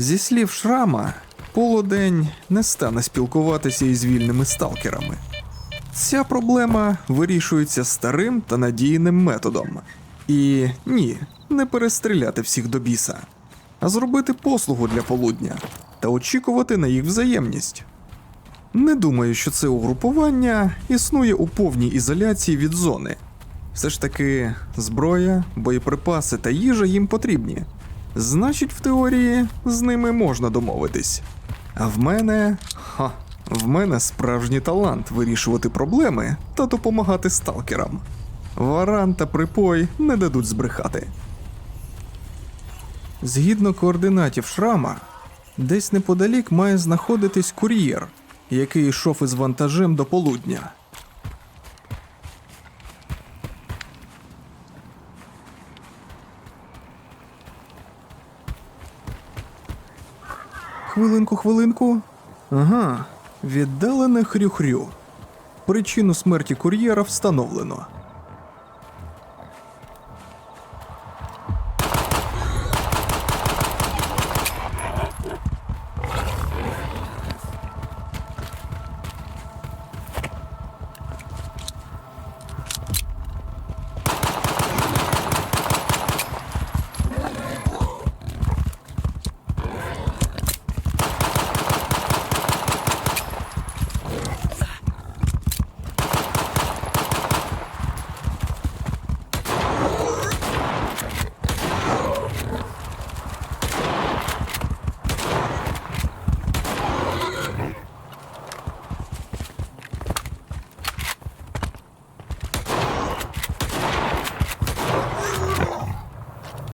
Зі слів шрама, полудень не стане спілкуватися із вільними сталкерами. Ця проблема вирішується старим та надійним методом. І ні, не перестріляти всіх до біса, а зробити послугу для полудня та очікувати на їх взаємність. Не думаю, що це угрупування існує у повній ізоляції від зони. Все ж таки, зброя, боєприпаси та їжа їм потрібні. Значить, в теорії з ними можна домовитись. А в мене. Ха, в мене справжній талант вирішувати проблеми та допомагати сталкерам. Варан та припой не дадуть збрехати. Згідно координатів шрама, десь неподалік має знаходитись кур'єр, який йшов із вантажем до полудня. Хвилинку, хвилинку. Ага, віддалене хрю-хрю. Причину смерті кур'єра встановлено.